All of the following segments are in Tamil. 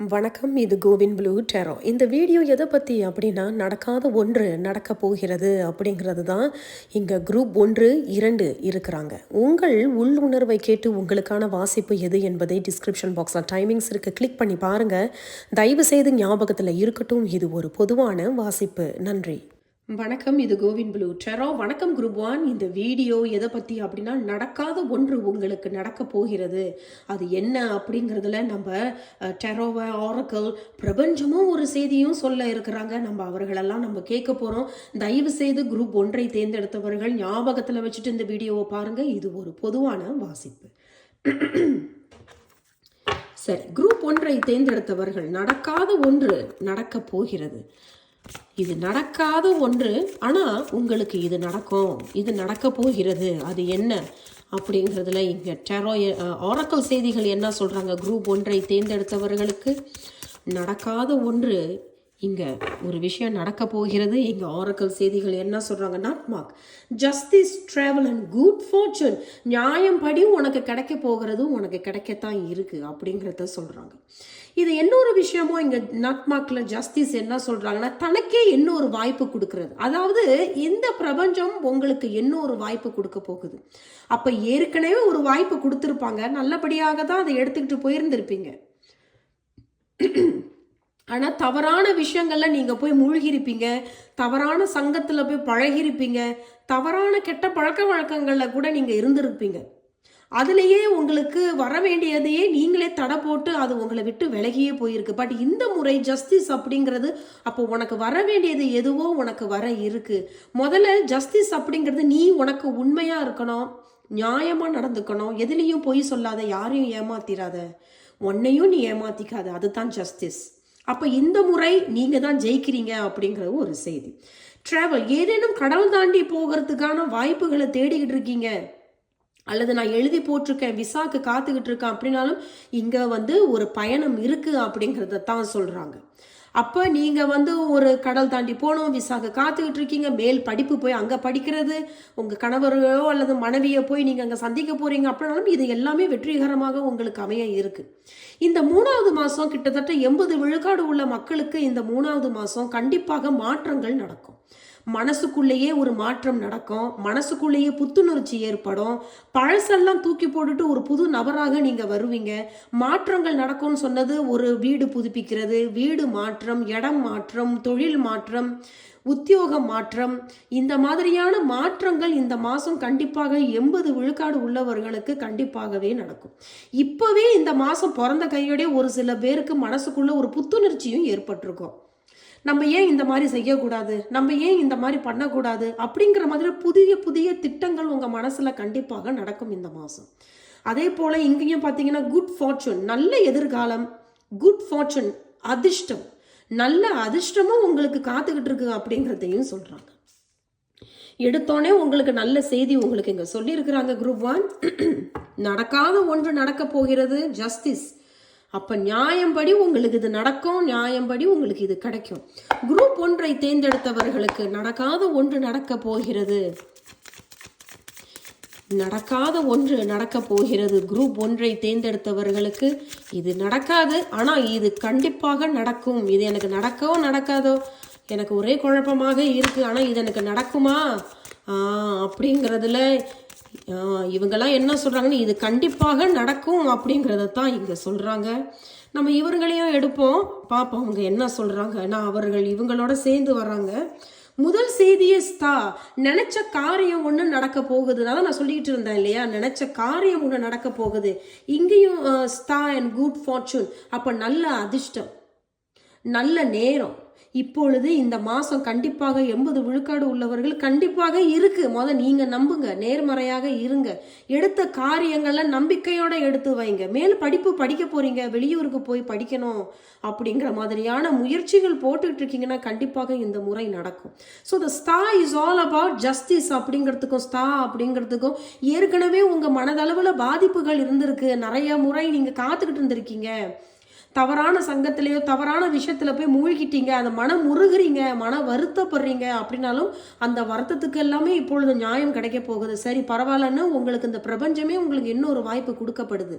வணக்கம் இது கோவின் ப்ளூ டெரோ. இந்த வீடியோ எதை பற்றி அப்படின்னா நடக்காத ஒன்று நடக்க போகிறது அப்படிங்கிறது தான் இங்கே குரூப் ஒன்று இரண்டு இருக்கிறாங்க. உங்கள் உள்ளுணர்வை கேட்டு உங்களுக்கான வாசிப்பு எது என்பதை டிஸ்கிரிப்ஷன் பாக்ஸில் டைமிங்ஸ் இருக்குது கிளிக் பண்ணி பாருங்கள் தயவுசெய்து ஞாபகத்தில் இருக்கட்டும். இது ஒரு பொதுவான வாசிப்பு. நன்றி. வணக்கம் இது கோவிந்த் ப்ளூ. டெரோ வணக்கம் குரூப் ஒன். இந்த வீடியோ எதை பற்றி அப்படின்னா நடக்காத ஒன்று உங்களுக்கு நடக்க போகிறது. அது என்ன அப்படிங்கிறதுல நம்ம டெரோவை ஆரக்கல் பிரபஞ்சமும் ஒரு செய்தியும் சொல்ல இருக்கிறாங்க. நம்ம அவர்களெல்லாம் நம்ம கேட்க போகிறோம் தயவு செய்து குரூப் ஒன்றை தேர்ந்தெடுத்தவர்கள் ஞாபகத்தில் வச்சுட்டு இந்த வீடியோவை பாருங்கள் இது ஒரு பொதுவான வாசிப்பு. சரி குரூப் ஒன்றை தேர்ந்தெடுத்தவர்கள் நடக்காத ஒன்று நடக்க போகிறது. இது நடக்காத ஒன்று ஆனால் உங்களுக்கு இது நடக்கும். இது நடக்க போகிறது. அது என்ன? அப்படிங்கிறதுல இங்கே டெரோ ஆரக்கல் செய்திகள் என்ன சொல்கிறாங்க குரூப் ஒன்றை தேர்ந்தெடுத்தவர்களுக்கு நடக்காத ஒன்று இங்கே ஒரு விஷயம் நடக்க போகிறது. இங்கே ஆரக்கல் செய்திகள் என்ன சொல்கிறாங்க not mark justice travel and good fortune நியாயம் படி உனக்கு கிடைக்க போகிறது உனக்கு கிடைக்கத்தான் இருக்குது அப்படிங்கிறத சொல்கிறாங்க இது இன்னொரு விஷயமும் இங்கே நட்மார்க்கில் ஜஸ்டிஸ் என்ன சொல்கிறாங்கன்னா தனக்கே இன்னொரு வாய்ப்பு கொடுக்கறது. அதாவது இந்த பிரபஞ்சம் உங்களுக்கு இன்னொரு வாய்ப்பு கொடுக்க போகுது? அப்போ ஏற்கனவே ஒரு வாய்ப்பு கொடுத்துருப்பாங்க. நல்லபடியாக தான் அதை எடுத்துக்கிட்டு போயிருந்திருப்பீங்க. ஆனால் தவறான விஷயங்களில் நீங்கள் போய் மூழ்கியிருப்பீங்க. தவறான சங்கத்தில் போய் பழகியிருப்பீங்க. தவறான கெட்ட பழக்க வழக்கங்களில் கூட நீங்கள் இருந்திருப்பீங்க. அதுலேயே உங்களுக்கு வர வேண்டியதையே நீங்களே தடை போட்டு அது உங்களை விட்டு விலகியே போயிருக்கு. பட் இந்த முறை ஜஸ்டிஸ் அப்படிங்கிறது அப்போ உனக்கு வர வேண்டியது எதுவோ உனக்கு வர இருக்கு. முதல்ல ஜஸ்டிஸ் அப்படிங்கிறது நீ உனக்கு உண்மையாக இருக்கணும் நியாயமாக நடந்துக்கணும். எதுலேயும் பொய் சொல்லாத யாரையும் ஏமாத்திராத. உன்னையும் நீ ஏமாத்திக்காத. அதுதான் ஜஸ்டிஸ் அப்போ இந்த முறை நீங்கள் தான் ஜெயிக்கிறீங்க அப்படிங்கிறது ஒரு செய்தி. ட்ராவல் ஏதேனும் கடல் தாண்டி போகிறதுக்கான வாய்ப்புகளை தேடிக்கிட்டு இருக்கீங்க. அல்லது நான் எழுதி போட்டிருக்கேன் விசாக்கு காத்துக்கிட்டு இருக்கேன் அப்படின்னாலும் இங்கே வந்து ஒரு பயணம் இருக்குது அப்படிங்கிறத தான் சொல்கிறாங்க அப்போ நீங்கள் வந்து ஒரு கடல் தாண்டி போகணும் விசாக்கு காத்துக்கிட்டு இருக்கீங்க மேல் படிப்பு போய் அங்கே படிக்கிறது உங்கள் கணவரையோ அல்லது மனைவியோ போய் நீங்கள் அங்கே சந்திக்க போகிறீங்க அப்படின்னாலும் இது எல்லாமே வெற்றிகரமாக உங்களுக்கு அமைய இருக்குது இந்த மூணாவது மாதம் கிட்டத்தட்ட எண்பது விழுக்காடு உள்ள மக்களுக்கு இந்த மூணாவது மாதம் கண்டிப்பாக மாற்றங்கள் நடக்கும். மனசுக்குள்ளேயே ஒரு மாற்றம் நடக்கும் மனசுக்குள்ளேயே புத்துணர்ச்சி ஏற்படும். பழசெல்லாம் தூக்கி போட்டுட்டு ஒரு புது நபராக நீங்கள் வருவீங்க. மாற்றங்கள் நடக்கும்னு சொன்னது ஒரு வீடு புதுப்பிக்கிறது வீடு மாற்றம் இடம் மாற்றம் தொழில் மாற்றம் உத்தியோக மாற்றம். இந்த மாதிரியான மாற்றங்கள் இந்த மாதம் கண்டிப்பாக எண்பது விழுக்காடு உள்ளவர்களுக்கு கண்டிப்பாகவே நடக்கும். இப்போவே இந்த மாதம் பிறந்த கையோடய ஒரு சில பேருக்கு மனசுக்குள்ளே ஒரு புத்துணர்ச்சியும் ஏற்பட்டிருக்கும். நம்ம ஏன் இந்த மாதிரி செய்யக்கூடாது? நம்ம ஏன் இந்த மாதிரி பண்ணக்கூடாது? அப்படிங்கிற மாதிரி புதிய புதிய திட்டங்கள் உங்கள் மனசில் கண்டிப்பாக நடக்கும் இந்த மாதம் அதே போல் இங்கேயும் பார்த்தீங்கன்னா குட் ஃபார்ச்சூன் நல்ல எதிர்காலம் குட் ஃபார்ச்சூன் அதிர்ஷ்டம். நல்ல அதிர்ஷ்டமும் உங்களுக்கு காத்துக்கிட்டு இருக்கு அப்படிங்கிறதையும் சொல்கிறாங்க எடுத்தோடனே உங்களுக்கு நல்ல செய்தி உங்களுக்கு இங்கே சொல்லியிருக்கிறாங்க குரூப் ஒன். நடக்காத ஒன்று நடக்க போகிறது ஜஸ்டிஸ் அப்போ நியாயம்படி உங்களுக்கு இது நடக்கும் நியாயம்படி உங்களுக்கு இது கிடைக்கும். குரூப் ஒன்றை தேர்ந்தெடுத்தவர்களுக்கு நடக்காத ஒன்று நடக்க போகிறது. நடக்காத ஒன்று நடக்க போகிறது. குரூப் ஒன்றை தேர்ந்தெடுத்தவர்களுக்கு இது நடக்காது. ஆனால் இது கண்டிப்பாக நடக்கும். இது எனக்கு நடக்கவோ நடக்காதோ எனக்கு ஒரே குழப்பமாக இருக்குது ஆனால் இது எனக்கு நடக்குமா? அப்படிங்கிறதுல இவங்கெல்லாம் என்ன சொல்கிறாங்கன்னு இது கண்டிப்பாக நடக்கும் அப்படிங்கிறத தான் இங்கே சொல்கிறாங்க நம்ம இவர்களையும் எடுப்போம். பார்ப்போம் அவங்க என்ன சொல்கிறாங்க நான் அவர்கள் இவங்களோட சேர்ந்து வர்றாங்க. முதல் செய்தியே ஸ்தா. நினச்ச காரியம் ஒன்று நடக்க போகுது. அதான் நான் சொல்லிக்கிட்டு இருந்தேன் இல்லையா? நினச்ச காரியம் ஒன்று நடக்க போகுது. இங்கேயும் ஸ்தா அண்ட் குட் ஃபார்ச்சூன் அப்போ நல்ல அதிர்ஷ்டம். நல்ல நேரம். இப்பொழுது இந்த மாதம் கண்டிப்பாக எண்பது விழுக்காடு உள்ளவர்கள் கண்டிப்பாக இருக்கு. முத நீங்கள் நம்புங்க. நேர்மறையாக இருங்க. எடுத்த காரியங்களை நம்பிக்கையோட எடுத்து வைங்க. மேல் படிப்பு படிக்க போகிறீங்க வெளியூருக்கு போய் படிக்கணும் அப்படிங்கிற மாதிரியான முயற்சிகள் போட்டுக்கிட்டு இருக்கீங்கன்னா கண்டிப்பாக இந்த முறை நடக்கும். So the ஸ்தா is all about justice அப்படிங்கிறதுக்கும் ஸ்தா அப்படிங்கிறதுக்கும் ஏற்கனவே உங்கள் மனதளவில் பாதிப்புகள் இருந்திருக்கு. நிறைய முறை நீங்கள் காத்துக்கிட்டு இருந்திருக்கீங்க. தவறான சங்கத்திலேயோ தவறான விஷயத்தில் போய் மூழ்கிட்டீங்க அந்த மனம் முருகுறீங்க மன வருத்தப்படுறீங்க அப்படின்னாலும் அந்த வருத்தத்துக்கு எல்லாமே இப்பொழுது நியாயம் கிடைக்க போகுது. சரி பரவாயில்லன்னு உங்களுக்கு இந்த பிரபஞ்சமே உங்களுக்கு இன்னொரு வாய்ப்பு கொடுக்கப்படுது.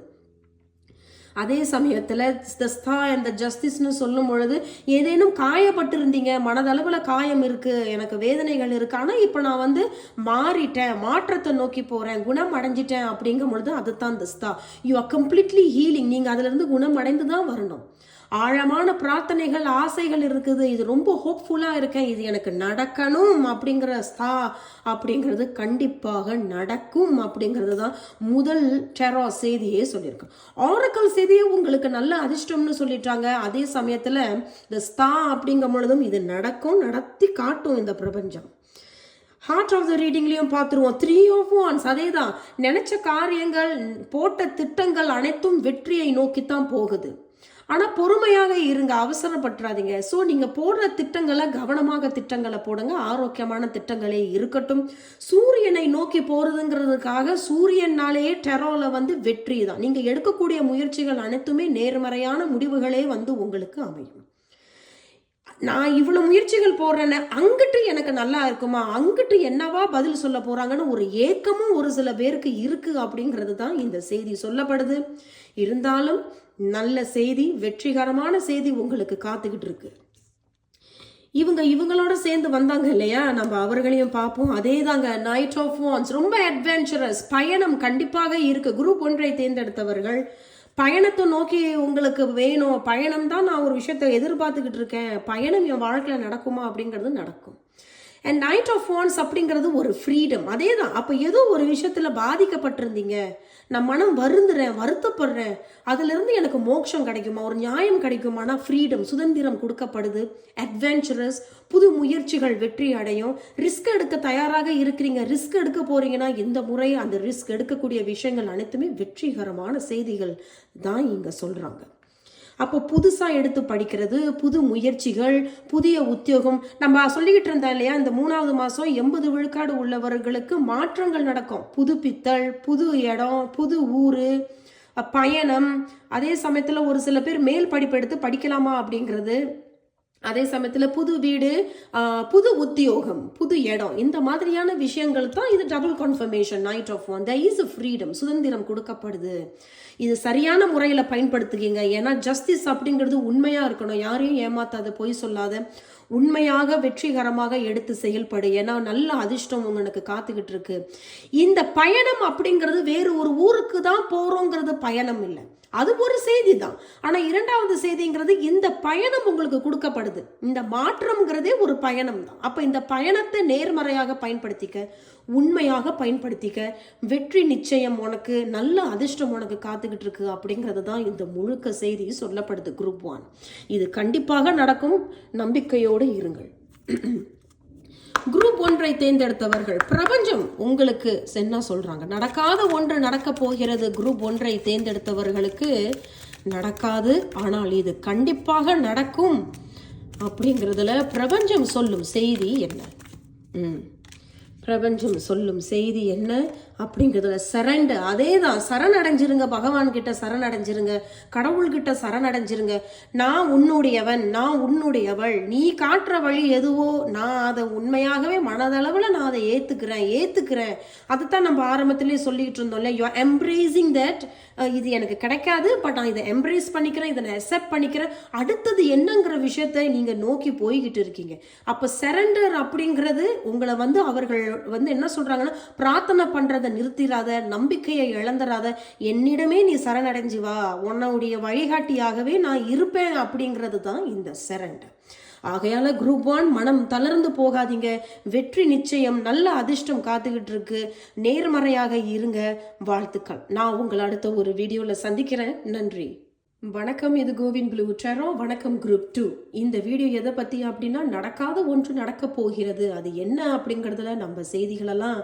அதே சமயத்தில் தஸ்தா அந்த ஜஸ்டிஸ்னு சொல்லும் பொழுது ஏதேனும் காயப்பட்டிருந்தீங்க மனதளவில் காயம் இருக்குது எனக்கு வேதனைகள் இருக்குது ஆனால் இப்போ நான் வந்து மாறிட்டேன் மாற்றத்தை நோக்கி போகிறேன் குணம் அடைஞ்சிட்டேன் அப்படிங்கும் பொழுது அதுதான் the star you are completely healing நீங்கள் அதிலிருந்து குணம் அடைந்து தான் வரணும். ஆழமான பிரார்த்தனைகள் ஆசைகள் இருக்குது. இது ரொம்ப ஹோப்ஃபுல்லாக இருக்கேன். இது எனக்கு நடக்கணும் அப்படிங்கிற ஸ்தா அப்படிங்கிறது கண்டிப்பாக நடக்கும் அப்படிங்கிறது தான் முதல் டெரா செய்தியே சொல்லியிருக்கேன் ஆரக்கல் செய்தியே உங்களுக்கு நல்ல அதிர்ஷ்டம்னு சொல்லிட்டாங்க. அதே சமயத்தில் இந்த ஸ்தா அப்படிங்கும் பொழுதும் இது நடக்கும் நடத்தி காட்டும் இந்த பிரபஞ்சம். ஹார்ட் ஆஃப் த ரீடிங்லேயும் பார்த்துருவோம். த்ரீ ஆஃப் ஒன்ஸ் அதே தான் நினச்ச காரியங்கள் போட்ட திட்டங்கள் அனைத்தும் வெற்றியை நோக்கித்தான் போகுது. ஆனால் பொறுமையாக இருங்க அவசரப்பட்டுறாதீங்க. ஸோ நீங்கள் போடுற திட்டங்களை கவனமாக திட்டங்களை போடுங்க. ஆரோக்கியமான திட்டங்களே இருக்கட்டும். சூரியனை நோக்கி போகிறதுங்கிறதுக்காக சூரியனாலேயே டெரோவில் வந்து வெற்றி தான். நீங்கள் எடுக்கக்கூடிய முயற்சிகள் அனைத்துமே நேர்மறையான முடிவுகளே வந்து உங்களுக்கு அமையும். நான் இவ்வளோ முயற்சிகள் போடுறேன்னு அங்கிட்டு எனக்கு நல்லா இருக்குமா? அங்கிட்டு என்னவா பதில் சொல்ல போகிறாங்கன்னு ஒரு ஏக்கமும் ஒரு சில பேருக்கு இருக்குது அப்படிங்கிறது தான் இந்த செய்தி சொல்லப்படுது. இருந்தாலும் நல்ல செய்தி வெற்றிகரமான செய்தி உங்களுக்கு காத்துக்கிட்டு இருக்கு. இவங்க இவங்களோட சேர்ந்து வந்தாங்க இல்லையா? நம்ம அவர்களையும் பார்ப்போம். அதே தாங்க நைட் ஆஃப் வான்ஸ் ரொம்ப அட்வென்ச்சரஸ் பயணம் கண்டிப்பாக இருக்கு. குரூப் ஒன்றை தேர்ந்தெடுத்தவர்கள் பயணத்தை நோக்கி உங்களுக்கு வேணும். பயணம் தான் நான் ஒரு விஷயத்தை எதிர்பார்த்துக்கிட்டு இருக்கேன். பயணம் என் வாழ்க்கையில் நடக்குமா அப்படிங்கிறது நடக்கும். அண்ட் நைட் ஆஃப் வான்ஸ் அப்படிங்கிறது ஒரு ஃப்ரீடம் அதே தான் அப்போ ஏதோ ஒரு விஷயத்தில் பாதிக்கப்பட்டிருந்தீங்க. நான் மனம் வருந்துறேன் வருத்தப்படுறேன். அதுலேருந்து எனக்கு மோட்சம் கிடைக்குமா? ஒரு நியாயம் கிடைக்குமானா ஃப்ரீடம் சுதந்திரம் கொடுக்கப்படுது. அட்வென்ச்சரஸ் புது முயற்சிகள் வெற்றி அடையும். ரிஸ்க் எடுக்க தயாராக இருக்கிறீங்க. ரிஸ்க் எடுக்க போறீங்கன்னா இந்த முறை அந்த ரிஸ்க் எடுக்கக்கூடிய விஷயங்கள் அனைத்துமே வெற்றிகரமான செய்திகள் தான் இங்கே சொல்கிறாங்க அப்போ புதுசாக எடுத்து படிக்கிறது புது முயற்சிகள் புதிய உத்தியோகம். நம்ம சொல்லிக்கிட்டு இருந்தா இல்லையா இந்த மூணாவது மாதம் எண்பது விழுக்காடு உள்ளவர்களுக்கு மாற்றங்கள் நடக்கும். புது புது இடம் புது ஊர் பயணம். அதே சமயத்தில் ஒரு சில பேர் மேல் படிப்பு எடுத்து படிக்கலாமா அப்படிங்கிறது அதே சமயத்தில் புது வீடு புது உத்தியோகம் புது இடம் இந்த மாதிரியான விஷயங்கள் தான் இது double confirmation knight of one the is freedom சுதந்திரம் கொடுக்கப்படுது. இது சரியான முறையில் பயன்படுத்துகிங்க ஏன்னா ஜஸ்டிஸ் அப்படிங்கிறது உண்மையாக இருக்கணும். யாரையும் ஏமாத்தாத பொய் சொல்லாத உண்மையாக வெற்றிகரமாக எடுத்து செயல்படு. ஏன்னா நல்ல அதிர்ஷ்டம் உங்களுக்கு காத்துக்கிட்டு இருக்கு. இந்த பயணம் அப்படிங்கிறது வேறு ஒரு ஊருக்கு தான் போகிறோங்கிறது பயணம் இல்லை. அது ஒரு செய்தி தான் ஆனால் இரண்டாவது செய்திங்கிறது இந்த பயணம் உங்களுக்கு கொடுக்கப்படுது. இந்த மாற்றம்ங்கிறதே ஒரு பயணம் தான் அப்போ இந்த பயணத்தை நேர்மறையாக பயன்படுத்திக்க உண்மையாக பயன்படுத்திக்க வெற்றி நிச்சயம் உனக்கு நல்ல அதிர்ஷ்டம் உனக்கு காத்துக்கிட்டு இருக்கு அப்படிங்கிறது தான் இந்த முழுக்க செய்தி சொல்லப்படுது குரூப் ஒன் இது கண்டிப்பாக நடக்கும். நம்பிக்கையோடு இருங்கள். குரூப் ஒன்றை தேர்ந்தெடுத்தவர்கள். பிரபஞ்சம் உங்களுக்கு சென்னா சொல்றாங்க. நடக்காத ஒன்று நடக்க போகிறது. குரூப் ஒன்றை தேர்ந்தெடுத்தவர்களுக்கு நடக்காது. ஆனால் இது கண்டிப்பாக நடக்கும் அப்படிங்கிறதுல பிரபஞ்சம் சொல்லும் செய்தி என்ன? ம். பிரபஞ்சம் சொல்லும் செய்தி என்ன? அப்படிங்கிறதுல சரண்டு அதே தான் சரணடைஞ்சிருங்க பகவான்கிட்ட சரணடைஞ்சிருங்க கடவுள்கிட்ட சரணடைஞ்சிருங்க. நான் உன்னுடையவன் நான் உன்னுடையவள் நீ காட்டுற வழி எதுவோ நான் அதை உண்மையாகவே மனதளவில் நான் அதை ஏற்றுக்கிறேன் ஏற்றுக்கிறேன் அதைத்தான் நம்ம ஆரம்பத்துலேயே சொல்லிக்கிட்டு இருந்தோம்ல யூ எம்ப்ரேசிங் தட் இது எனக்கு கிடைக்காது பட் நான் இதை எம்ப்ரேஸ் பண்ணிக்கிறேன் இதை நான் அக்செப்ட் பண்ணிக்கிறேன். அடுத்தது என்னங்கிற விஷயத்தை நீங்கள் நோக்கி போய்கிட்டு இருக்கீங்க. அப்போ சரண்டர் அப்படிங்கிறது உங்களை வந்து அவர்கள் வந்து என்ன சொல்கிறாங்கன்னா பிரார்த்தனை பண்ணுறதை நிறுத்திடாத நம்பிக்கையை இழந்துராத என்னிடமே நீ சரணடைஞ்சு வா உன்னுடைய வழிகாட்டியாகவே நான் இருப்பேன் அப்படிங்கிறது தான் இந்த சரண்டர் ஆகையால குரூப் ஒன் மனம் தளர்ந்து போகாதீங்க. வெற்றி நிச்சயம் நல்ல அதிர்ஷ்டம் காத்துக்கிட்டு இருக்கு நேர்மறையாக இருங்க. வாழ்த்துக்கள். நான் உங்களை அடுத்த ஒரு வீடியோவில் சந்திக்கிறேன். நன்றி. வணக்கம் இது கோவின் ப்ளூ டெரோ. வணக்கம் குரூப் டூ. இந்த வீடியோ எதை பற்றி அப்படின்னா நடக்காத ஒன்று நடக்க போகிறது. அது என்ன அப்படிங்கிறதுல நம்ம செய்திகளெல்லாம்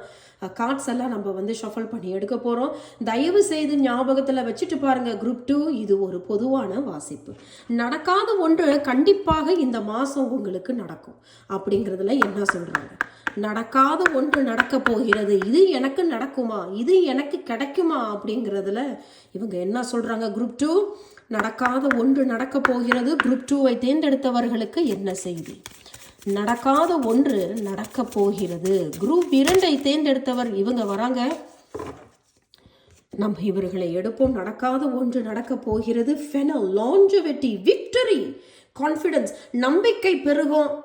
கார்ட்ஸ் எல்லாம் நம்ம வந்து ஷஃபல் பண்ணி எடுக்க போகிறோம் தயவு செய்து ஞாபகத்தில் வச்சுட்டு பாருங்க குரூப் டூ. இது ஒரு பொதுவான வாசிப்பு. நடக்காத ஒன்று கண்டிப்பாக இந்த மாதம் உங்களுக்கு நடக்கும். அப்படிங்கிறதுல என்ன சொல்கிறாங்க நடக்காத ஒன்று நடக்க போகிறது. இது எனக்கு நடக்குமா? இது எனக்கு கிடைக்குமா? அப்படிங்கிறதுல இவங்க என்ன சொல்கிறாங்க குரூப் டூ? நடக்காத ஒன்று நடக்கப் போகிறது. குரூப் டூவை தேர்ந்தெடுத்தவர்களுக்கு என்ன செய்தி? நடக்காத ஒன்று நடக்கப் போகிறது. குரூப் இரண்டை தேர்ந்தெடுத்தவர் இவங்க வராங்க. நம்ம இவர்களை எடுப்போம். நடக்காத ஒன்று நடக்கப் போகிறது. ஃபெனல் லாஞ்சவெட்டி விக்டரி கான்ஃபிடன்ஸ் நம்பிக்கை பெருகும்.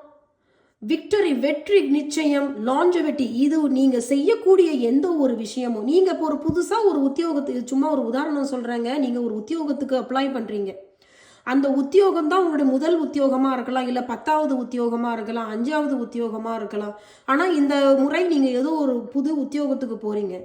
விக்டரி வெற்றி நிச்சயம் லாஞ்சவெட்டி இது நீங்கள் செய்யக்கூடிய எந்த ஒரு விஷயமும். நீங்கள் இப்போ ஒரு புதுசாக ஒரு உத்தியோகத்துக்கு சும்மா ஒரு உதாரணம் சொல்கிறேங்க நீங்கள் ஒரு உத்தியோகத்துக்கு அப்ளை பண்ணுறீங்க அந்த உத்தியோகம் தான் உங்களுடைய முதல் உத்தியோகமாக இருக்கலாம். இல்லை பத்தாவது உத்தியோகமாக இருக்கலாம். அஞ்சாவது உத்தியோகமாக இருக்கலாம். ஆனால் இந்த முறை நீங்கள் ஏதோ ஒரு புது உத்தியோகத்துக்கு போகிறீங்க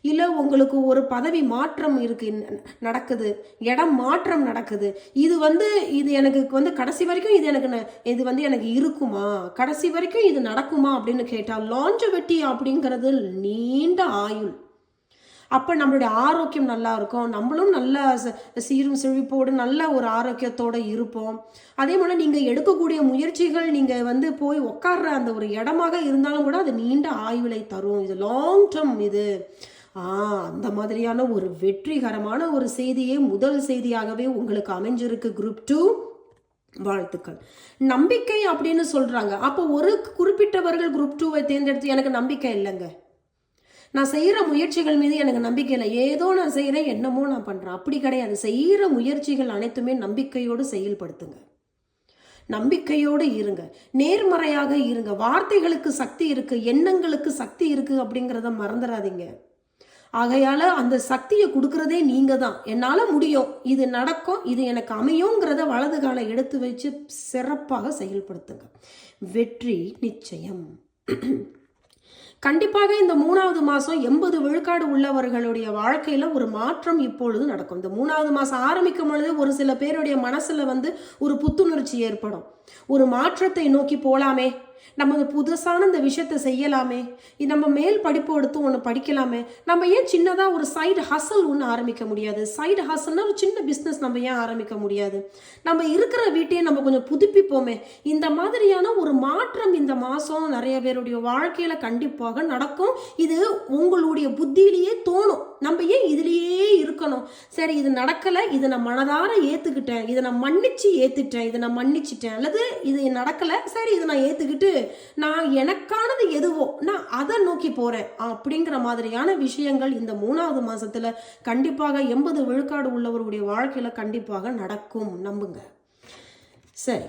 இல்லை உங்களுக்கு ஒரு பதவி மாற்றம் இருக்கு நடக்குது இடம் மாற்றம் நடக்குது. இது வந்து இது எனக்கு வந்து கடைசி வரைக்கும் இது எனக்கு இது வந்து எனக்கு இருக்குமா? கடைசி வரைக்கும் இது நடக்குமா அப்படின்னு கேட்டா லாஞ்சவெட்டி அப்படிங்கிறது நீண்ட ஆயுள். அப்போ நம்மளுடைய ஆரோக்கியம் நல்லா இருக்கும். நம்மளும் நல்ல ச- சீரும் செழிப்போடு நல்ல ஒரு ஆரோக்கியத்தோடு இருப்போம். அதே போல் நீங்கள் எடுக்கக்கூடிய முயற்சிகள் நீங்கள் வந்து போய் உட்கார்ற அந்த ஒரு இடமாக இருந்தாலும் கூட அது நீண்ட ஆயுளை தரும். இது லாங் டேர்ம் இது. அந்த மாதிரியான ஒரு வெற்றிகரமான ஒரு செய்தியே முதல் செய்தியாகவே உங்களுக்கு அமைஞ்சிருக்கு குரூப் டூ வாழ்த்துக்கள். நம்பிக்கை அப்படின்னு சொல்கிறாங்க அப்போ ஒரு குறிப்பிட்டவர்கள் குரூப் டூவை தேர்ந்தெடுத்து எனக்கு நம்பிக்கை இல்லைங்க. நான் செய்கிற முயற்சிகள் மீது எனக்கு நம்பிக்கை இல்லை. ஏதோ நான் செய்கிறேன் என்னமோ நான் பண்ணுறேன் அப்படி கிடையாது. செய்கிற முயற்சிகள் அனைத்துமே நம்பிக்கையோடு செயல்படுத்துங்க. நம்பிக்கையோடு இருங்க. நேர்மறையாக இருங்க. வார்த்தைகளுக்கு சக்தி இருக்குது எண்ணங்களுக்கு சக்தி இருக்குது அப்படிங்கிறத மறந்துடாதீங்க. ஆகையால் அந்த சக்தியை கொடுக்கறதே நீங்கள் தான் என்னால் முடியும். இது நடக்கும். இது எனக்கு அமையுங்கிறத வலது காலை எடுத்து வச்சு சிறப்பாக செயல்படுத்துங்க. வெற்றி நிச்சயம். கண்டிப்பாக இந்த மூணாவது மாதம் எண்பது விழுக்காடு உள்ளவர்களுடைய வாழ்க்கையில் ஒரு மாற்றம் இப்பொழுது நடக்கும். இந்த மூணாவது மாதம் ஆரம்பிக்கும் பொழுது ஒரு சில பேருடைய மனசில் வந்து ஒரு புத்துணர்ச்சி ஏற்படும். ஒரு மாற்றத்தை நோக்கி போகலாமே நம்ம புதுசான இந்த விஷயத்தை செய்யலாமே. இது நம்ம மேல் படிப்பு எடுத்து ஒன்று படிக்கலாமே. நம்ம ஏன் சின்னதாக ஒரு சைடு ஹசல் ஒன்று ஆரம்பிக்க முடியாது? சைடு ஹசல்னா ஒரு சின்ன பிஸ்னஸ் நம்ம ஏன் ஆரம்பிக்க முடியாது? நம்ம இருக்கிற வீட்டையே நம்ம கொஞ்சம் புதுப்பிப்போமே. இந்த மாதிரியான ஒரு மாற்றம் இந்த மாதம் நிறைய பேருடைய வாழ்க்கையில் கண்டிப்பாக நடக்கும். இது உங்களுடைய புத்தியிலேயே தோணும். நம்ம ஏன் இதுலேயே இருக்கணும்? சரி இது நடக்கலை. இதை நான் மனதார ஏற்றுக்கிட்டேன் இதை நான் மன்னிச்சு ஏற்றுட்டேன் இதை நான் மன்னிச்சிட்டேன். அல்லது இது நடக்கலை. சரி இதை நான் ஏற்றுக்கிட்டு நான் எனக்கானது எதுவோ நான் அதை நோக்கி போகிறேன் அப்படிங்கிற மாதிரியான விஷயங்கள் இந்த மூணாவது மாசத்துல கண்டிப்பாக எண்பது விழுக்காடு உள்ளவருடைய வாழ்க்கையில் கண்டிப்பாக நடக்கும். நம்புங்க. சரி.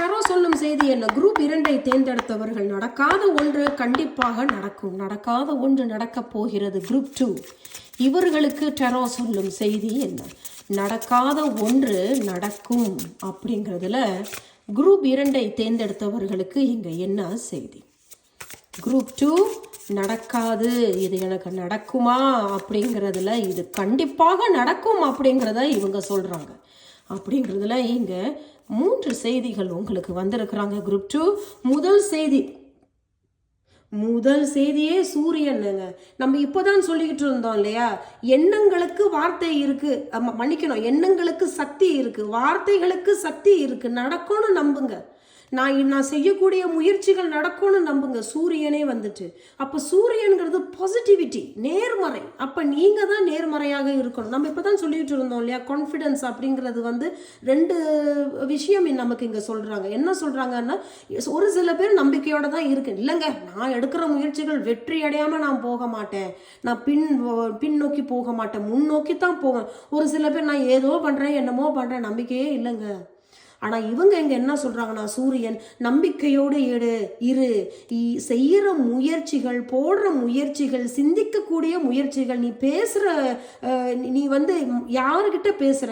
டரோ சொல்லும் செய்தி என்ன? குரூப் இரண்டை தேர்ந்தெடுத்தவர்கள் நடக்காத ஒன்று கண்டிப்பாக நடக்கும். நடக்காத ஒன்று நடக்கப் போகிறது. Group two. இவர்களுக்கு டெரோ சொல்லும் செய்தி என்ன? நடக்காத ஒன்று நடக்கும் அப்படிங்கிறதுல குரூப் இரண்டை தேர்ந்தெடுத்தவர்களுக்கு இங்கே என்ன செய்தி? குரூப் டூ நடக்காது இது எனக்கு நடக்குமா அப்படிங்கிறதுல இது கண்டிப்பாக நடக்கும் அப்படிங்கிறத இவங்க சொல்கிறாங்க அப்படிங்கிறதுல இங்கே மூன்று செய்திகள் உங்களுக்கு வந்திருக்கிறாங்க குரூப் டூ. முதல் செய்தி முதல் செய்தியே சூரியனுங்க. நம்ம இப்போதான் சொல்லிக்கிட்டு இருந்தோம் இல்லையா? எண்ணங்களுக்கு வார்த்தை இருக்கு. மன்னிக்கணும். எண்ணங்களுக்கு சக்தி இருக்கு. வார்த்தைகளுக்கு சக்தி இருக்கு. நடக்கும்னு நம்புங்க. நான் நான் செய்யக்கூடிய முயற்சிகள் நடக்கும்னு நம்புங்க. சூரியனே வந்துட்டு. அப்போ சூரியன்கிறது பாசிட்டிவிட்டி நேர்மறை. அப்போ நீங்கள் தான் நேர்மறையாக இருக்கணும். நம்ம இப்போ தான் சொல்லிட்டு இருந்தோம் இல்லையா? கான்ஃபிடன்ஸ் அப்படிங்கிறது வந்து ரெண்டு விஷயம் நமக்கு இங்கே சொல்கிறாங்க என்ன சொல்கிறாங்கன்னா ஒரு சில பேர் நம்பிக்கையோடு தான் இருக்கு. இல்லைங்க நான் எடுக்கிற முயற்சிகள் வெற்றி அடையாமல் நான் போக மாட்டேன். நான் பின் பின்னோக்கி போக மாட்டேன். முன்னோக்கி தான் போவேன். ஒரு சில பேர் நான் ஏதோ பண்ணுறேன் என்னமோ பண்ணுறேன் நம்பிக்கையே இல்லைங்க. ஆனா இவங்க இங்க என்ன சொல்றாங்கன்னா சூரியன் நம்பிக்கையோடு எடு இரு. செய்கிற செய்யற முயற்சிகள் போடுற முயற்சிகள் சிந்திக்கக்கூடிய முயற்சிகள் நீ பேசுற நீ- வந்து யாருக்கிட்ட பேசுற?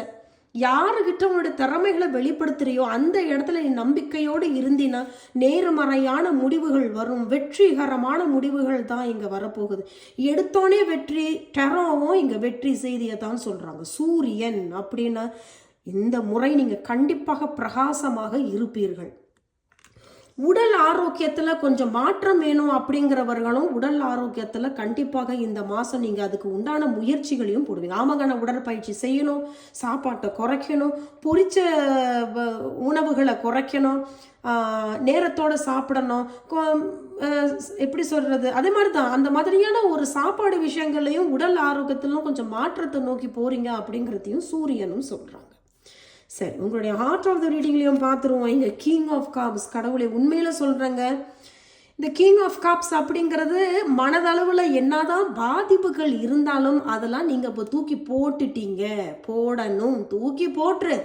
யாருக்கிட்ட உன்னோட திறமைகளை வெளிப்படுத்துறியோ அந்த இடத்துல நீ நம்பிக்கையோடு இருந்தினா நேர்மறையான முடிவுகள் வரும். வெற்றிகரமான முடிவுகள் தான் இங்கே வரப்போகுது. எடுத்தோடனே வெற்றி டெரோவும் இங்கே வெற்றி செய்தியை தான் சொல்கிறாங்க சூரியன் அப்படின்னா இந்த முறை நீங்கள் கண்டிப்பாக பிரகாசமாக இருப்பீர்கள். உடல் ஆரோக்கியத்தில் கொஞ்சம் மாற்றம் வேணும் அப்படிங்கிறவர்களும் உடல் ஆரோக்கியத்தில் கண்டிப்பாக இந்த மாதம் நீங்கள் அதுக்கு உண்டான முயற்சிகளையும் போடுவீங்க. ஆமாங்க நான் உடற்பயிற்சி செய்யணும் சாப்பாட்டை குறைக்கணும் பொரிச்ச வ- உணவுகளை குறைக்கணும் நேரத்தோடு சாப்பிடணும் எப்படி சொல்கிறது அதே மாதிரி தான் அந்த மாதிரியான ஒரு சாப்பாடு விஷயங்களையும் உடல் ஆரோக்கியத்திலும் கொஞ்சம் மாற்றத்தை நோக்கி போகிறீங்க அப்படிங்கிறதையும் சூரியனும் சொல்கிறாங்க சரி உங்களுடைய ஹார்ட் ஆஃப் த ரீடிங்லையும் பார்த்துருவோம். இங்கே கிங் ஆஃப் காப்ஸ் கடவுளை உண்மையில் சொல்கிறேங்க இந்த கிங் ஆஃப் காப்ஸ் அப்படிங்கிறது மனதளவில் என்னதான் பாதிப்புகள் இருந்தாலும் அதெல்லாம் நீங்கள் இப்போ தூக்கி போட்டுட்டீங்க. போடணும் தூக்கி போட்டுரு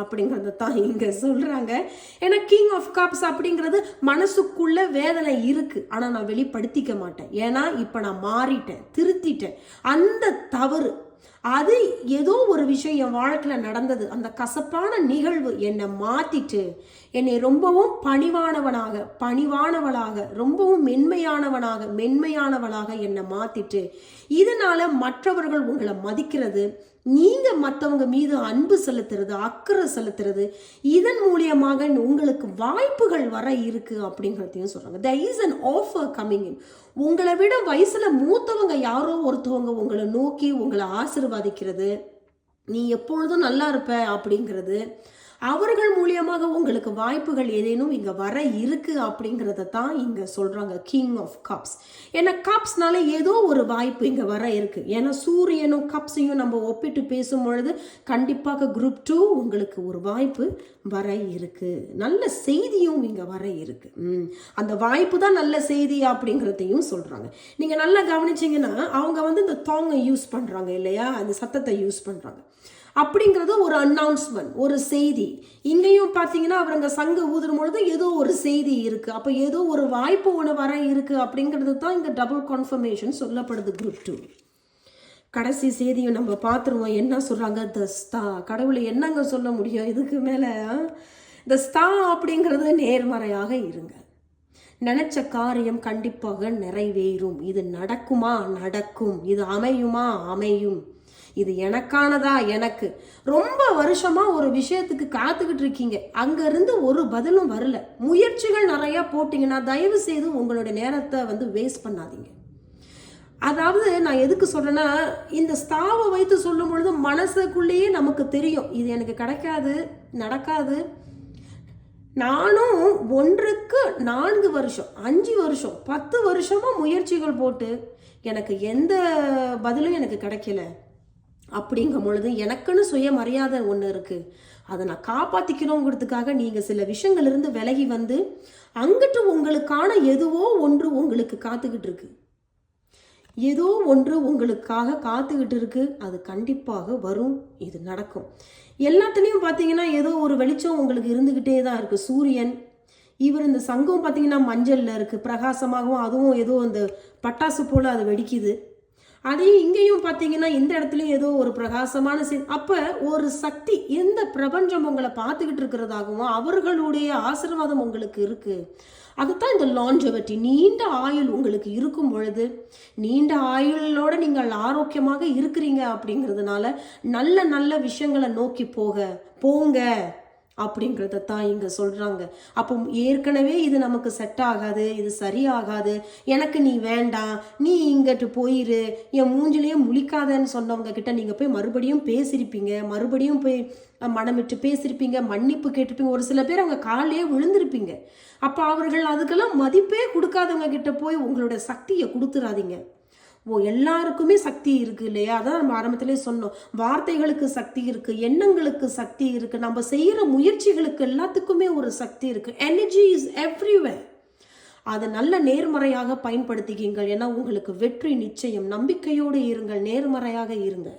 அப்படிங்கிறத தான் இங்கே சொல்கிறாங்க ஏன்னா கிங் ஆஃப் காப்ஸ் அப்படிங்கிறது மனசுக்குள்ள வேதனை இருக்குது ஆனால் நான் வெளிப்படுத்திக்க மாட்டேன். ஏன்னா இப்போ நான் மாறிட்டேன் திருத்திட்டேன். அந்த தவறு அது ஏதோ ஒரு விஷயம் என் வாழ்க்கையில் நடந்தது. அந்த கசப்பான நிகழ்வு என்னை மாத்திட்டு என்னை ரொம்பவும் பணிவானவனாக பணிவானவளாக ரொம்பவும் மென்மையானவனாக மென்மையானவளாக என்னை மாத்திட்டு இதனால மற்றவர்கள் உங்களை மதிக்கிறது நீங்கள் மற்றவங்க மீது அன்பு செலுத்துறது அக்கறை செலுத்துறது இதன் மூலியமாக உங்களுக்கு வாய்ப்புகள் வர இருக்குது அப்படிங்கிறதையும் சொல்கிறாங்க the is an offer coming in உங்களை விட வயசில் மூத்தவங்க யாரோ ஒருத்தவங்க உங்களை நோக்கி உங்களை ஆசிர்வாதிக்கிறது. நீ எப்பொழுதும் நல்லா இருப்ப அப்படிங்கிறது. அவர்கள் மூலியமாக உங்களுக்கு வாய்ப்புகள் ஏதேனும் இங்க வர இருக்கு அப்படிங்கிறத தான் இங்க சொல்றாங்க கிங் ஆஃப் கப்ஸ் ஏன்னா கப்ஸ்னால ஏதோ ஒரு வாய்ப்பு இங்க வர இருக்கு. ஏன்னா சூரியனும் கப்ஸையும் நம்ம ஒப்பிட்டு பேசும் பொழுது கண்டிப்பாக குரூப் டூ உங்களுக்கு ஒரு வாய்ப்பு வர இருக்கு. நல்ல செய்தியும் இங்க வர இருக்கு. அந்த வாய்ப்பு தான் நல்ல செய்தி அப்படிங்கிறதையும் சொல்றாங்க. நீங்க நல்லா கவனிச்சீங்கன்னா அவங்க வந்து இந்த தாங்கை யூஸ் பண்றாங்க இல்லையா? அந்த சத்தத்தை யூஸ் பண்றாங்க. அப்படிங்கிறது ஒரு அனௌன்ஸ்மெண்ட் ஒரு செய்தி. இங்கேயும் பார்த்தீங்கன்னா அவருங்க சங்க ஊதும் பொழுது ஏதோ ஒரு செய்தி இருக்குது அப்போ ஏதோ ஒரு வாய்ப்பு ஒன்று வர இருக்குது அப்படிங்கிறது தான் இங்கே டபுள் கன்ஃபர்மேஷன் சொல்லப்படுது குரூப் டூ கடைசி செய்தியும் நம்ம பார்த்துருவோம். என்ன சொல்கிறாங்க த ஸ்தா கடவுளை என்னங்க சொல்ல முடியும்? இதுக்கு மேலே த ஸ்தா அப்படிங்கிறது நேர்மறையாக இருங்க. நினச்ச காரியம் கண்டிப்பாக நிறைவேறும். இது நடக்குமா? நடக்கும். இது அமையுமா? அமையும். இது எனக்கானதா எனக்கு? ரொம்ப வருஷமா ஒரு விஷயத்துக்கு காத்துக்கிட்டு இருக்கீங்க. அங்க இருந்து ஒரு பதிலும் வரல. முயற்சிகள் நிறைய போட்டீங்கன்னா தயவு செய்து உங்களுடைய நேரத்தை வந்து வேஸ்ட் பண்ணாதீங்க. அதாவது நான் எதுக்கு சொல்றேன்னா இந்த ஸ்தாவை வைத்து சொல்லும் பொழுது மனசுக்குள்ளேயே நமக்கு தெரியும். இது எனக்கு கிடைக்காது நடக்காது. நானும் ஒன்றுக்கு நான்கு வருஷம் அஞ்சு வருஷம் பத்து வருஷமாக முயற்சிகள் போட்டு எனக்கு எந்த பதிலும் எனக்கு கிடைக்கல. அப்படிங்கும் பொழுது எனக்குன்னு சுயமரியாதை ஒன்று இருக்குது அதை நான் காப்பாற்றிக்கணுங்கிறதுக்காக நீங்கள் சில விஷயங்கள்லேருந்து விலகி வந்து அங்கிட்டு உங்களுக்கான எதுவோ ஒன்று உங்களுக்கு காத்துக்கிட்டு இருக்கு. ஏதோ ஒன்று உங்களுக்காக காத்துக்கிட்டு இருக்கு. அது கண்டிப்பாக வரும். இது நடக்கும். எல்லாத்துலேயும் பார்த்தீங்கன்னா ஏதோ ஒரு வெளிச்சம் உங்களுக்கு இருந்துக்கிட்டே தான் இருக்குது சூரியன் இவர் இந்த சங்கம் பார்த்தீங்கன்னா மஞ்சளில் இருக்குது பிரகாசமாகவும் அதுவும் ஏதோ அந்த பட்டாசு போல் அது வெடிக்குது. அதையும் இங்கேயும் பார்த்தீங்கன்னா இந்த இடத்துலையும் ஏதோ ஒரு பிரகாசமான சீன். அப்போ ஒரு சக்தி எந்த பிரபஞ்சம் உங்களை பார்த்துக்கிட்டு இருக்கிறதாகவும் அவர்களுடைய ஆசீர்வாதம் உங்களுக்கு இருக்குது அதுதான் இந்த லாஞ்சவட்டி நீண்ட ஆயுள் உங்களுக்கு இருக்கும் பொழுது நீண்ட ஆயுளோட நீங்கள் ஆரோக்கியமாக இருக்கிறீங்க அப்படிங்கிறதுனால நல்ல நல்ல விஷயங்களை நோக்கி போக போங்க. அப்படிங்கிறத தான் இங்கே சொல்கிறாங்க அப்போ ஏற்கனவே இது நமக்கு செட் ஆகாது இது சரியாகாது. எனக்கு நீ வேண்டாம் நீ இங்கிட்டு போயிரு. என் மூஞ்சிலேயே முழிக்காதன்னு சொன்னவங்க கிட்ட நீங்கள் போய் மறுபடியும் பேசியிருப்பீங்க மறுபடியும் போய் மனமிட்டு பேசியிருப்பீங்க மன்னிப்பு கேட்டிருப்பீங்க. ஒரு சில பேர் அவங்க காலையே விழுந்திருப்பீங்க. அப்போ அவர்கள் அதுக்கெல்லாம் மதிப்பே கொடுக்காதவங்க கிட்ட போய் உங்களோட சக்தியை கொடுத்துறாதீங்க. ஓ எல்லாருக்குமே சக்தி இருக்கு இல்லையா? அதான் நம்ம ஆரம்பத்திலே சொன்னோம். வார்த்தைகளுக்கு சக்தி இருக்குது எண்ணங்களுக்கு சக்தி இருக்குது நம்ம செய்கிற முயற்சிகளுக்கு எல்லாத்துக்குமே ஒரு சக்தி இருக்குது எனர்ஜி இஸ் எவ்ரிவேர் அதை நல்ல நேர்மறையாக பயன்படுத்திக்கீங்கள் ஏன்னா உங்களுக்கு வெற்றி நிச்சயம். நம்பிக்கையோடு இருங்கள் நேர்மறையாக இருங்க.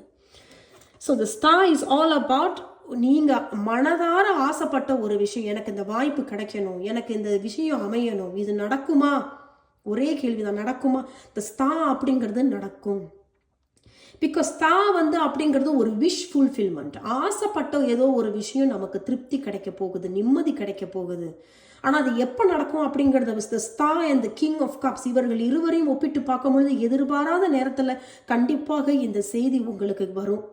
ஸோ த ஸ்டா இஸ் ஆல் அபவுட் நீங்கள் மனதார ஆசைப்பட்ட ஒரு விஷயம். எனக்கு இந்த வாய்ப்பு கிடைக்கணும். எனக்கு இந்த விஷயம் அமையணும். இது நடக்குமா? ஒரே கேள்விதான் நடக்குமா? இந்த ஸ்தா அப்படிங்கிறது நடக்கும். பிகாஸ் தா வந்து அப்படிங்கிறது ஒரு விஷ் ஃபுல்ஃபில்மெண்ட் ஆசைப்பட்ட ஏதோ ஒரு விஷயம் நமக்கு திருப்தி கிடைக்க போகுது நிம்மதி கிடைக்க போகுது. ஆனால் அது எப்போ நடக்கும் அப்படிங்கிறத the star and the king of cups இவர்கள் இருவரையும் ஒப்பிட்டு பார்க்கும்பொழுது எதிர்பாராத நேரத்தில் கண்டிப்பாக இந்த செய்தி உங்களுக்கு வரும்.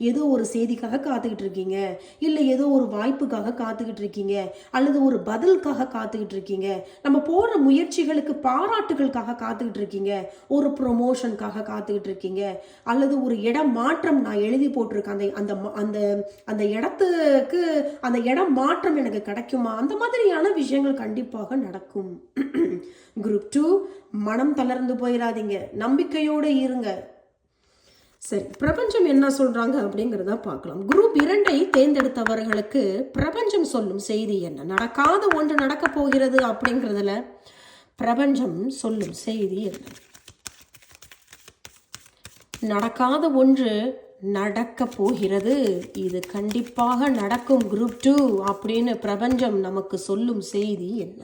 ஏதோ ஒரு செய்திக்காக காத்துக்கிட்டு இருக்கீங்க இல்லை ஏதோ ஒரு வாய்ப்புக்காக காத்துக்கிட்டு இருக்கீங்க அல்லது ஒரு பதிலுக்காக காத்துக்கிட்டு இருக்கீங்க நம்ம போடுற முயற்சிகளுக்கு பாராட்டுகளுக்காக காத்துக்கிட்டு இருக்கீங்க ஒரு ப்ரொமோஷனுக்காக காத்துக்கிட்டு இருக்கீங்க அல்லது ஒரு இடம் மாற்றம் நான் எழுதி போட்டிருக்கேன் அந்த அந்த ம- அந்த அந்த இடத்துக்கு அந்த இடம் மாற்றம் எனக்கு கிடைக்குமா? அந்த மாதிரியான விஷயங்கள் கண்டிப்பாக நடக்கும். குரூப் டூ மனம் தளர்ந்து போயிடாதீங்க நம்பிக்கையோடு இருங்க. சரி பிரபஞ்சம் என்ன சொல்றாங்க அப்படிங்கிறத பார்க்கலாம். குரூப் இரண்டை தேர்ந்தெடுத்தவர்களுக்கு பிரபஞ்சம் சொல்லும் செய்தி என்ன? நடக்காத ஒன்று நடக்க போகிறது அப்படிங்கிறதுல பிரபஞ்சம் சொல்லும் செய்தி என்ன? நடக்காத ஒன்று நடக்க போகிறது. இது கண்டிப்பாக நடக்கும் குரூப் டூ அப்படின்னு பிரபஞ்சம் நமக்கு சொல்லும் செய்தி என்ன?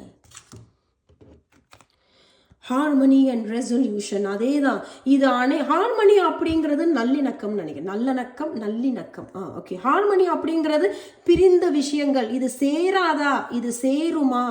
ஹார்மனி அண்ட் ரெசல்யூஷன் அதே தான் இது அணை ஹார்மனி அப்படிங்கிறது நல்லிணக்கம்னு நினைக்கிறேன். நல்லிணக்கம் நல்லிணக்கம். ஆ ஓகே ஹார்மனி அப்படிங்கிறது பிரிந்த விஷயங்கள். இது சேராதா? இது சேருமா?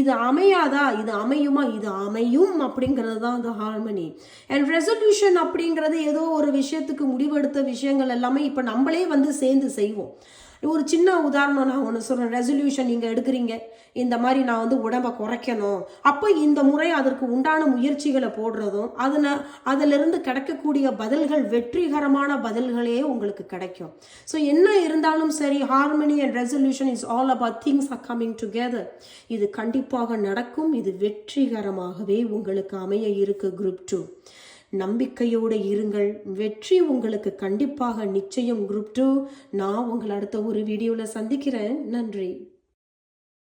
இது அமையாதா? இது அமையுமா? இது அமையும் அப்படிங்கிறது தான் அந்த ஹார்மனி அண்ட் ரெசல்யூஷன் அப்படிங்கிறது ஏதோ ஒரு விஷயத்துக்கு முடிவெடுத்த விஷயங்கள் எல்லாமே இப்போ நம்மளே வந்து சேர்ந்து செய்வோம். ஒரு சின்ன உதாரணம் நான் ஒன்று சொல்கிறேன் ரெசல்யூஷன் நீங்கள் எடுக்கிறீங்க. இந்த மாதிரி நான் வந்து உடம்பை குறைக்கணும். அப்போ இந்த முறை அதற்கு உண்டான முயற்சிகளை போடுறதும் அதில் அதிலிருந்து கிடைக்கக்கூடிய பதில்கள் வெற்றிகரமான பதில்களே உங்களுக்கு கிடைக்கும். ஸோ என்ன இருந்தாலும் சரி harmony and resolution is all about things are coming together இது கண்டிப்பாக நடக்கும். இது வெற்றிகரமாகவே உங்களுக்கு அமைய இருக்கு குரூப் டூ நம்பிக்கையோடு இருங்கள். வெற்றி உங்களுக்கு கண்டிப்பாக நிச்சயம். குரூப் டூ நான் உங்களை அடுத்த ஒரு வீடியோவில் சந்திக்கிறேன். நன்றி.